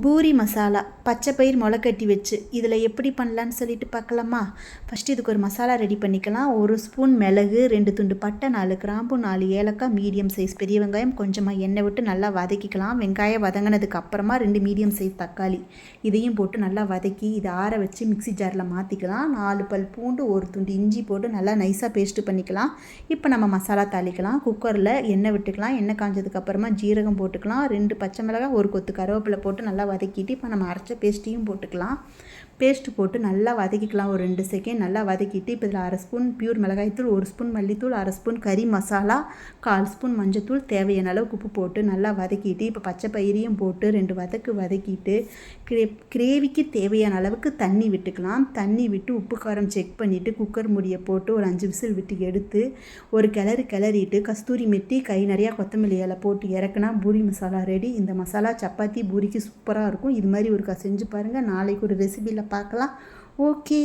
பூரி மசாலா பச்சை பயிர் முளை வச்சு இதில் எப்படி பண்ணலான்னு சொல்லிட்டு பார்க்கலாமா? ஃபஸ்ட்டு இதுக்கு ஒரு மசாலா ரெடி பண்ணிக்கலாம். ஒரு ஸ்பூன் மிளகு ரெண்டு துண்டு பட்டை நாலு கிராம்பு நாலு ஏலக்காய் மீடியம் சைஸ் பெரிய வெங்காயம் கொஞ்சமாக எண்ணெய் விட்டு நல்லா வதக்கிக்கலாம். வெங்காயம் வதங்கினதுக்கு அப்புறமா ரெண்டு மீடியம் சைஸ் தக்காளி இதையும் போட்டு நல்லா வதக்கி இதை ஆற வச்சு மிக்ஸி ஜாரில் மாற்றிக்கலாம் நாலு பல் பூண்டு ஒரு துண்டு இஞ்சி போட்டு நல்லா நைஸாக பேஸ்ட்டு பண்ணிக்கலாம். இப்போ நம்ம மசாலா தாளிக்கலாம். குக்கரில் எண்ணெய் விட்டுக்கலாம். எண்ணெய் காஞ்சதுக்கு அப்புறமா ஜீரகம் போட்டுக்கலாம். ரெண்டு பச்சை மிளகாய் ஒரு கொத்து கருவேப்பிலை போட்டு நல்லா நல்லா வதக்கிட்டு இப்போ நம்ம அரைச்ச பேஸ்ட்டையும் போட்டுக்கலாம். பேஸ்ட்டு போட்டு நல்லா வதக்கிக்கலாம். ஒரு ரெண்டு செகண்ட் நல்லா வதக்கிட்டு இப்போ இதில் அரை ஸ்பூன் பியூர் மிளகாய்த்தூள் ஒரு ஸ்பூன் மல்லித்தூள் அரை ஸ்பூன் கறி மசாலா கால் ஸ்பூன் மஞ்சத்தூள் தேவையான அளவுக்கு உப்பு போட்டு நல்லா வதக்கிட்டு இப்போ பச்சை பயிரையும் போட்டு ரெண்டு வதக்கு வதக்கிட்டு கிரே கிரேவிக்கு தேவையான அளவுக்கு தண்ணி விட்டுக்கலாம். தண்ணி விட்டு உப்பு காரம் செக் பண்ணிவிட்டு குக்கர் முடியை போட்டு ஒரு அஞ்சு விசில் விட்டு எடுத்து ஒரு கிளறு கிளறிட்டு கஸ்தூரி மெட்டி கை நிறையா கொத்தமல்லி இலை போட்டு இறக்குனா பூரி மசாலா ரெடி இந்த மசாலா சப்பாத்தி பூரிக்கு சூப்பராக இருக்கும். இது மாதிரி ஒருக்கா செஞ்சு பாருங்கள் நாளைக்கு ஒரு ரெசிபியில் பார்க்கலாம். ஓகே